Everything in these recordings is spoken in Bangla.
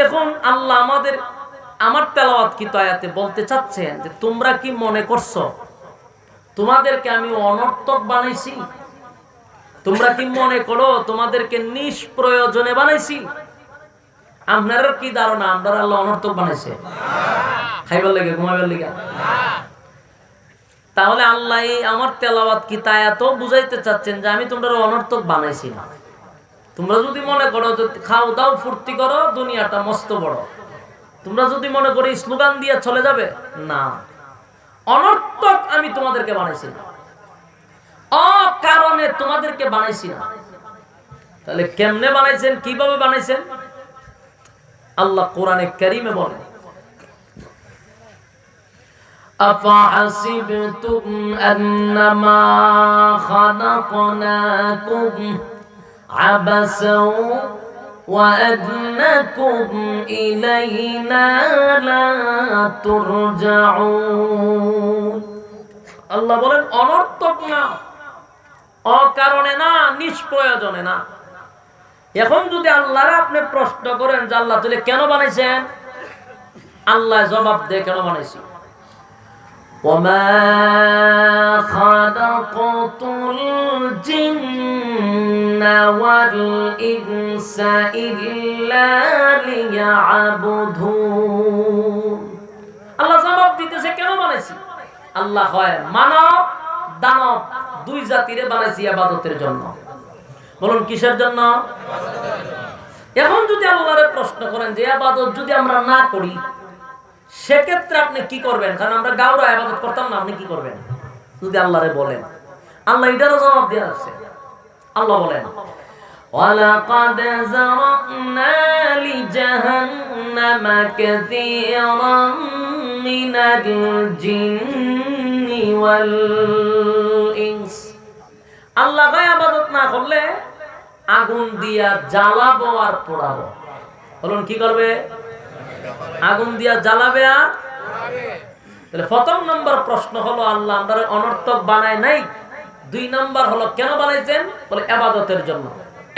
দেখুন, আল্লাহ আমাদের, আমার তেলাওয়াত কি আয়াতে বলতে চাচ্ছেন যে তোমরা কি মনে করছ? তোমাদেরকে আমি অনর্থক বানাইছি? তোমরা কি মনে করো তোমাদেরকে নিষ্প্রয়োজনে বানাইছি? আপনার কি ধারণা? আমরা আল্লাহ অনর্থক বানাইছে। খাইবার লেগে, ঘুমাইবার লেগে। তাহলে আল্লাহ আমার তেলাওয়াত কি তাই এত বুঝাইতে চাচ্ছেন যে আমি তোমরা অনর্থক বানাইছি না। তোমরা যদি মনে করো যে খাও দাও ফুর্তি করো দুনিয়াটা মস্ত বড় তোমরা যদি মনে করো স্লোগান দিয়ে চলে যাবে না অনর্থক আমি তোমাদেরকে বানাইছি না অকারণে তোমাদেরকে বানাইছি না তাহলে কেমনে বানাইছেন কিভাবে বানাইছেন আল্লাহ কোরআনে কারিমে বলেন أفحسبتم أنما خلقناكم عبسا وأنكم إلينا لا ترجعون আল্লাহ বলেন অনর্থক না অকারণে না নিষ্প্রয়োজনে না এখন যদি আল্লাহর আপনি প্রশ্ন করেন যে আল্লাহ তুলে কেন বানাইছেন আল্লাহ জবাব দিয়ে কেন বানাইছি وما خلقت الجن والإنس إلا ليعبدون আল্লাহ জবাব দিতেছে কেন বানাইছি আল্লাহ হয় মানব দানব দুই জাতিরে বানাইছি আবাদতের জন্য বলুন কিসের জন্য এখন যদি আল্লাহরে প্রশ্ন করেন যে আবাদত যদি আমরা না করি সেক্ষেত্রে আপনি কি করবেন কারণ আমরা গাউরা আবাদত করতাম না আপনি কি করবেন যদি আল্লাহরে বলেন আল্লাহ এটারও জবাব দেওয়া আছে আল্লাহ বলেন ولقد زرعنا لجهنم كثيرا من الجن والإنس আল্লাহ গায়ে আবাদত না করলে আগুন দিয়া জ্বালাবো আর পোড়াবো বলুন কি করবে আগুন দিয়া জ্বালাবে আর তাহলে প্রথম নম্বর প্রশ্ন হলো আল্লাহ আমরা অনর্থক বানায় নাই। দুই নম্বর হলো কেন বানাইছেন? বলে এবাদতের জন্য।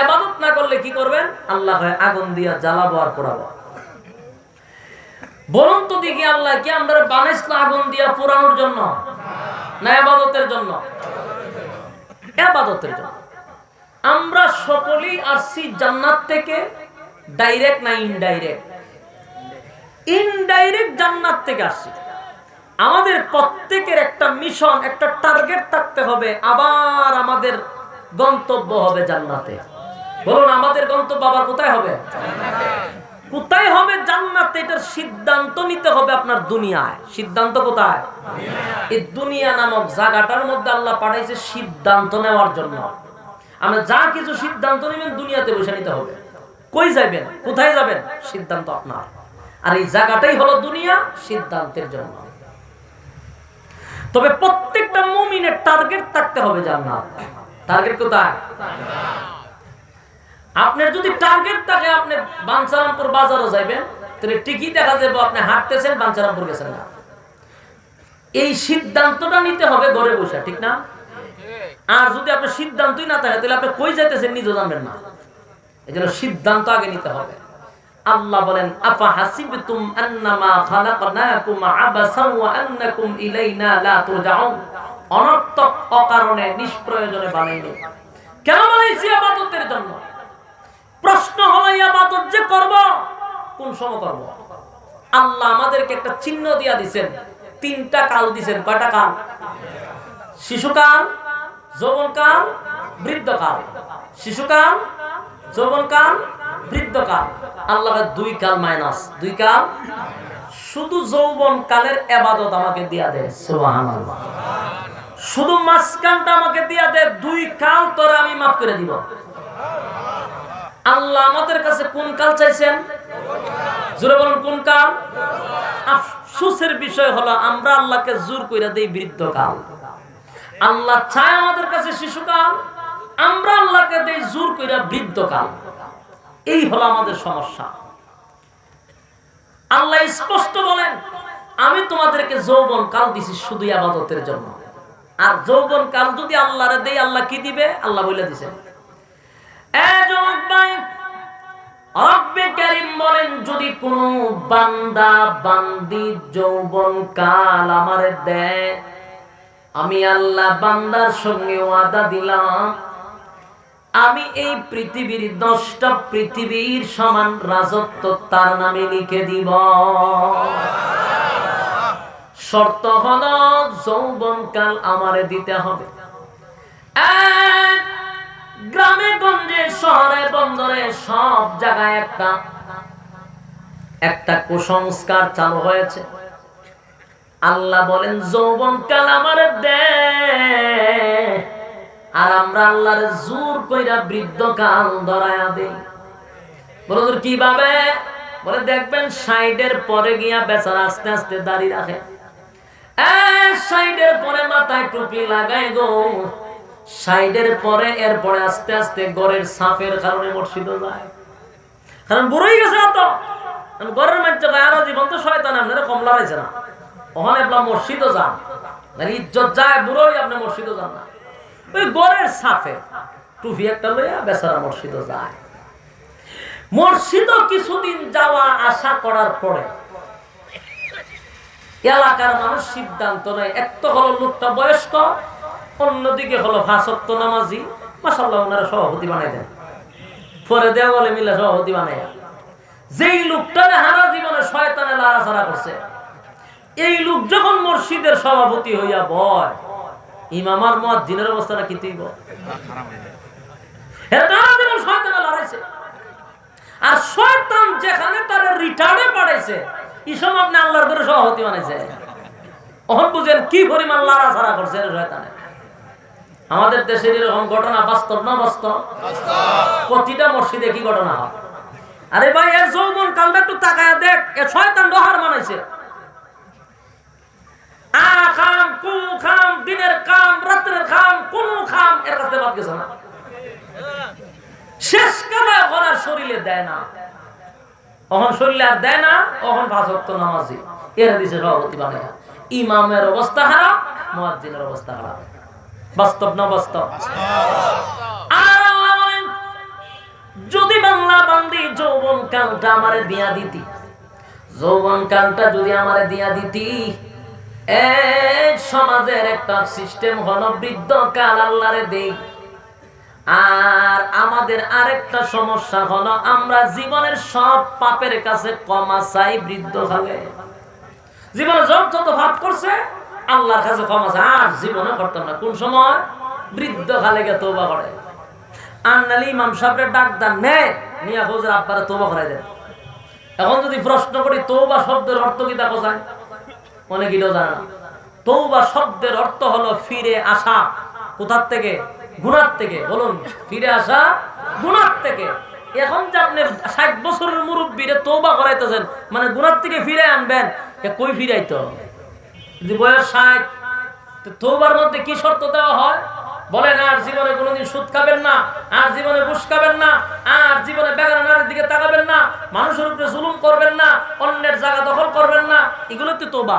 এবাদত না করলে কি করবেন? আল্লাহ হয় আগুন দিয়া জ্বালাবো আর পোড়াবো। বলুন তো দেখি আল্লাহ কি আমরা বানাইছিল আগুন দিয়া পোড়ানোর জন্য? না এবাদতের জন্য? এবাদতের জন্য। আমরা সকলেই আসছি জান্নাত থেকে ডাইরেক্ট না ইনডাইরেক্ট ইনডাইরেক্ট জান্নাত থেকে আসছি। আমাদের প্রত্যেকের একটা মিশন একটা টার্গেট থাকতে হবে। আবার আমাদের গন্তব্য হবে জান্নাতে। বলুন, আমাদের গন্তব্য আবার কোথায় হবে? কোথায় হবে জান্নাতে? এটার সিদ্ধান্ত নিতে হবে আপনার দুনিয়ায়। সিদ্ধান্ত কোথায়? এই দুনিয়া নামক জায়গাটার মধ্যে আল্লাহ পাঠাইছে সিদ্ধান্ত নেওয়ার জন্য। আমরা যা কিছু সিদ্ধান্ত নেবেন দুনিয়াতে বসে নিতে হবে। কই যাবেন? কোথায় যাবেন? সিদ্ধান্ত আপনার। আর এই জায়গাটাই হলো দুনিয়া, সিদ্ধান্তের জন্য। তবে প্রত্যেকটা মুমিনের টার্গেট থাকতে হবে জান্নাত। টার্গেট কোথায়? আপনার যদি টার্গেট থাকে, আপনি বাঞ্ছারামপুর বাজারও যাবেন তাহলে টিকি দেখা যাবে আপনি হাঁটতেছেন বাঞ্ছারামপুর গেছেন না। এই সিদ্ধান্তটা নিতে হবে ঘরে বসে, ঠিক না? আর যদি আপনার সিদ্ধান্তই না থাকে, তাহলে আপনি কই যাইতেছেন, নিজেও জানবেন না। এই জন্য সিদ্ধান্ত আগে নিতে হবে। আল্লাহ বলেন, আফা হাসিবতুম আন্নামা খালাকনাকুম আবাসান ওয়া আন্নাকুম ইলাইনা লা তুরজাউন? অনর্থক অকারণে নিষ্প্রয়োজনে বানাইনি কেন বানাইছি ইবাদতের জন্য? প্রশ্ন হলো ইবাদত যে করব, কোন সময় করব আল্লাহ আমাদেরকে একটা চিহ্ন দিয়া দিবেন তিনটা কাল দিবেন কয়টা কাল? শিশুকাল, যৌবনকাল, বৃদ্ধকাল। শিশুকাল, যৌবনকাল বৃদ্ধকাল। দুই কাল মাইনাস দুই কাল? শুধু যৌবন কালের এবাদত আমাকে দিয়া শুধু আমাকে দিয়া দুই কাল তোর আমি মাফ করে দিব। আল্লাহ আমাদের কাছে কোন কাল চাইছেন? জোরে বলুন, কোন কাল? বিষয় হলো, আমরা আল্লাহকে জোর কইরা দেই বৃদ্ধ কাল আল্লাহ চায় আমাদের কাছে শিশুকাল, আমরা আল্লাহকে দেই জোর কইরা বৃদ্ধ কাল এই হলো আমাদের সমস্যা। আল্লাহ স্পষ্ট বলেন, আমি তোমাদেরকে যৌবন কাল দিছি শুধু আবাদতের জন্য। আর যৌবন কাল যদি আল্লাহরে দেই, আল্লাহ কি দিবে? আল্লাহ বলে দিছে এ যুবক ভাই, রব্বে কারীম বলেন, যদি বান্দা বান্দি যৌবন কাল আমার দেয়, আমি আল্লাহ বান্দার সঙ্গে ওয়াদা দিলাম আমি এই পৃথিবীর দশটা পৃথিবীর সমান রাজত্ব তার নামে লিখে দিব। শর্ত হল যৌবনকাল আমারে দিতে হবে। গ্রামে, গঞ্জে, শহরে, বন্দরে, সব জায়গায় একটা একটা কুসংস্কার চালু হয়েছে। আল্লাহ বলেন, যৌবনকাল আমার দে। আর আমরা আল্লাহর জোর কইরা বৃদ্ধ কাল ধরায়া দেই। বলে তোর কীভাবে? বলে দেখবেন সাইডের পরে গিয়া বেচারা আস্তে আস্তে দাড়ি রাখে। সাইডের পরে মাথায় টুপি লাগাই গো। সাইডের পরে এরপরে আস্তে আস্তে গড়ের সাপের কারণে মসজিদও যায়। কারণ বুড়োই গেছে তো। গড়ের মাঝে আরও জীবন তো শয়তান আপনারা কমলা রয়েছে না। ওখানে আপনার মসজিদও যান। মানে ইজ্জত যায়, বুড়োই আপনি মসজিদও যান না। ওই গড়ের সাথে টুপি একটা লইয়া বেচারা মসজিদও যায়। মসজিদও কিছুদিন যাওয়া আশা করার পরে এলাকার মানুষ সিদ্ধান্ত নেয় এক তো হলো লোকটা বয়স্ক, অন্যদিকে হলো ভাষত্ব নামাজি। মাসাল্লাহ ওনারা সভাপতি বানাই দেন। পরে দেওয়া বলে মিলে সভাপতি বানাই যেই লোকটা হারা জীবনে শয়তানে লাড়াছাড়া করছে, এই লোক যখন মসজিদের সভাপতি হইয়া বয় ইমামার মত দিনের অবস্থাটা কি তুই বল? এরা হারা জীবন শয়তানে লড়াইছে। আর শয়তান যেখানে তার রিটার্নে পড়েছে ইসম আপনি আল্লাহর করে সভাপতি বানাইছে। অহন বুঝেন কি পরিমাণ লাড়া ছাড়া করছে শয়তানে। আমাদের দেশের এরকম ঘটনা বাস্তব না বাস্তব? প্রতিটা মসজিদে কি ঘটনা হয়? আরে ভাই এর যৌবন কালটা একটু তাকায় দেখ এ শয়তান ডহার মানাইছে আ খাম খাম, দিনের কাম, রাত্রের খাম খাম, এর কাছে বাদ গেছে না। শেষ শরীরে দেয় না। অহন শরীরে আর দেয় না, অহন নামাজি। এর দিছে সভাপতি বানায়। ইমামের অবস্থা খারাপ অবস্থা খারাপ। বাস্তব না বাস্তব? আর যদি বাংলা বান্দি যৌবন কালটা আমারে দিয়া দিতি, যৌবন কালটা যদি আমারে দিয়া দিতি এই সমাজের একটা সিস্টেম হলো দেই। আর আমাদের আরেকটা সমস্যা হলো আমরা জীবনের সব পাপের কাছে ক্ষমা চাই জীবনে যত যত পাপ করছে, আল্লাহর কাছে ক্ষমা চাই। আর জীবনে করতাম না। কোন সময়? বৃদ্ধ কালে গে তোবা করে। আন্নালি ইমাম সাহেবের ডাক দেন, নে নিয়া আব্বারে তোবা করে দেন। এখন যদি প্রশ্ন করি তৌবা শব্দের অর্থ কি? দেখো যায় অনেক এটাও জানে না? তৌবা শব্দের অর্থ হলো ফিরে আসা। কোথার থেকে? গুণার থেকে। বলুন, ফিরে আসা গুণার থেকে। এখন যে আপনি ষাট বছরের মুরব্বীরে তৌবা করাইতেছেন মানে গুণার থেকে ফিরে আনবেন কই ফিরাইতো যদি বয়স ষাট তৌবার মধ্যে কি শর্ত দেওয়া হয়? বলেন, আর জীবনে কোনোদিন সুদ খাবেন না, আর জীবনে ঘুষ খাবেন না, আর জীবনে বেগানা নারীর দিকে তাকাবেন না, মানুষের উপরে জুলুম করবেন না, অন্যের জায়গা দখল করবেন না এগুলো তো তোবা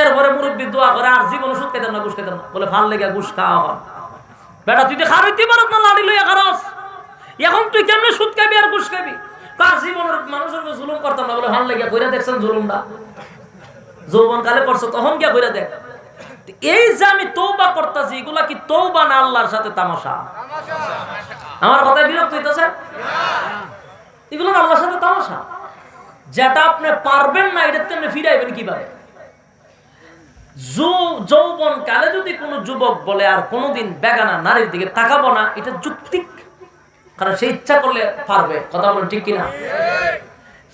এরপরে মুরব্বী দোয়া করে, আর জীবন ওষুধ খেতেন না, ঘুষ খেতেন না। বলে, ভালো লেগে ঘুষ খাওয়া হয়। বেটা, তুই তো খারইতে পারত না লাড়ি লইয়া খারস। এখন তুই কেমনে সুদ খাবি আর ঘুষ খাবি? কার জীবনের মানুষের জুলুম করতাম না। বলে, ভালো লেগে কইরা দেখছেন জুলুমটা? যৌবন কালে করছ তখন গিয়া কইরা দেখ। এই যে আমি তৌবা করতেছি, এগুলা কি তৌবা না আল্লাহর সাথে তামাশা? আমার কথায় বিরক্ত হইতেছে? এগুলো আল্লাহর সাথে তামাশা? যেটা আপনি পারবেন না এটা তেমনি ফিরাইবেন কীভাবে? যৌবন কালে যদি কোনো যুবক বলে আর কোনোদিন বেগানা নারীর দিকে তাকাবো না, এটা যুক্তিক। কারণ সে ইচ্ছা করলে পারবে। কথা বলেন ঠিক কিনা?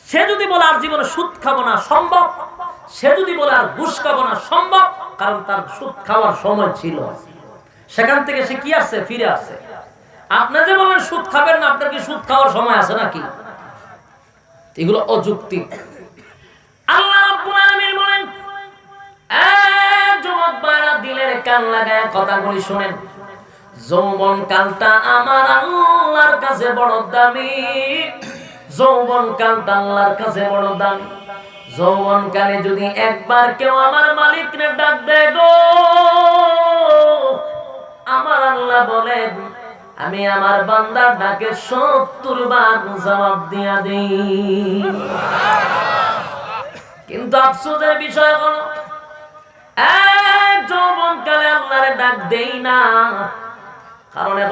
সে যদি বলে আর জীবনে সুদ খাব না, সম্ভব। সে যদি বলে আর ঘুষ খাব না, সম্ভব। কারণ তার সুদ খাওয়ার সময় ছিল। সেখান থেকে সে কি আসছে? ফিরে আসছে। আপনি যে বলেন সুদ খাবেন না, আপনার কি সুদ খাওয়ার সময় আছে নাকি? এগুলো অযুক্তি। কান লাগায় কথাগুলি শুনেন। যৌবন কালটা আমার আল্লাহর কাছে বড় দামি। যৌবন কালটা আল্লাহর কাছে বড় দামি। যৌবন কালে যদি একবার কেউ আমার মালিকরে ডাক দেয় গো, আমার আল্লাহ বলেন, আমি আমার বান্দার ডাকে সত্তর বার জবাব দিয়া দিই। কিন্তু আফসোসের বিষয় হলো এক যৌবন কালে আল্লাহরে ডাক দেই না। কারণ এখন